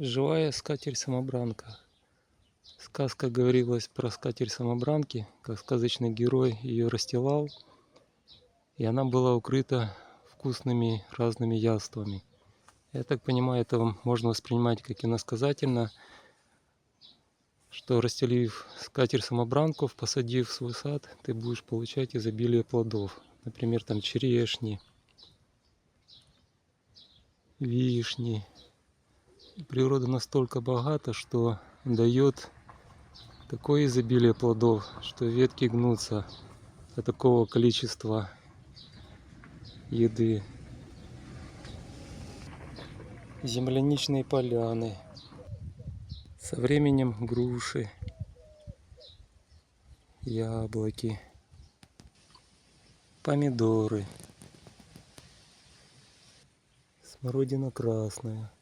Живая скатерть-самобранка. Сказка говорилась про скатерть-самобранки, как сказочный герой ее расстилал, и она была укрыта вкусными разными яствами. Я так понимаю, это можно воспринимать как иносказательно, что расстелив скатерть-самобранку, посадив свой сад, ты будешь получать изобилие плодов. Например, там черешни, вишни. Природа настолько богата, что дает такое изобилие плодов, что ветки гнутся от такого количества еды. Земляничные поляны. Со временем груши, яблоки, помидоры, смородина красная,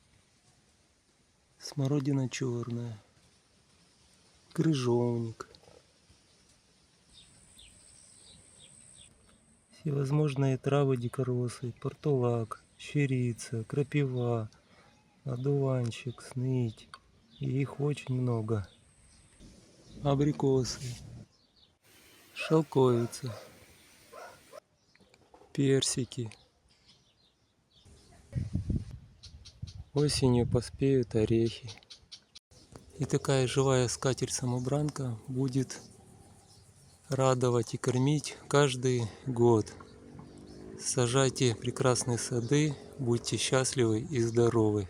смородина черная, крыжовник. Всевозможные травы дикоросы, портулак, щирица, крапива, одуванчик, сныть. И их очень много. Абрикосы, шелковица, персики. Осенью поспеют орехи. И такая живая скатерть-самобранка будет радовать и кормить каждый год. Сажайте прекрасные сады, будьте счастливы и здоровы.